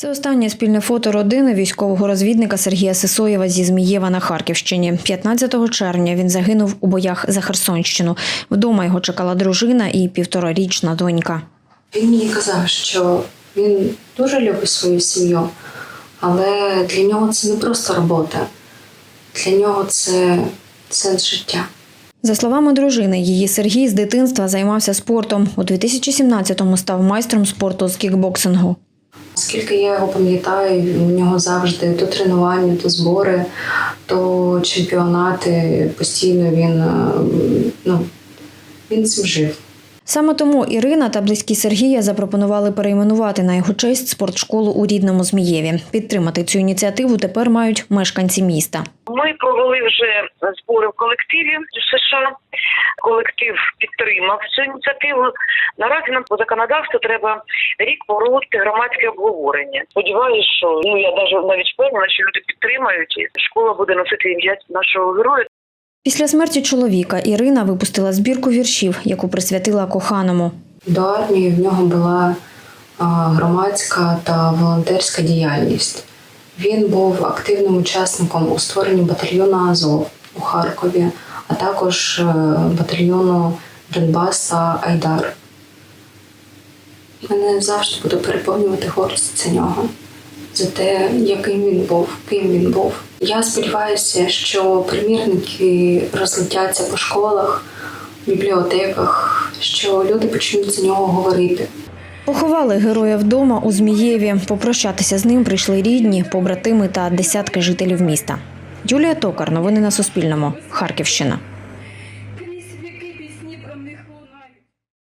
Це останнє спільне фото родини військового розвідника Сергія Сисоєва зі Змієва на Харківщині. 15 червня він загинув у боях за Херсонщину. Вдома його чекала дружина і півторарічна донька. Він мені казав, що він дуже любить свою сім'ю, але для нього це не просто робота, для нього це сенс життя. За словами дружини, її Сергій з дитинства займався спортом. У 2017-му став майстром спорту з кікбоксингу. Скільки я його пам'ятаю, у нього завжди то тренування, то збори, то чемпіонати. Постійно він, е, ну, він цим жив. Саме тому Ірина та близькі Сергія запропонували перейменувати на його честь спортшколу у рідному Змієві. Підтримати цю ініціативу тепер мають мешканці міста. Ми провели вже збори в колективі США. Колектив підтримав цю ініціативу. Наразі нам по законодавству треба рік проводити громадське обговорення. Сподіваюся, що ну я навіть навіть впевнена, що люди підтримають і школа буде носити ім'я нашого героя. Після смерті чоловіка Ірина випустила збірку віршів, яку присвятила коханому. До армії в нього була громадська та волонтерська діяльність. Він був активним учасником у створенні батальйону Азов у Харкові, а також е, батальйону Донбас та Айдар. Мене завжди буду переповнювати гордість за нього, за те, яким він був, ким він був. Я сподіваюся, що примірники розлетяться по школах, бібліотеках, що люди почнуть за нього говорити. Поховали героя вдома у Змієві. Попрощатися з ним прийшли рідні, побратими та десятки жителів міста. Юлія Токар. Новини на Суспільному. Харківщина.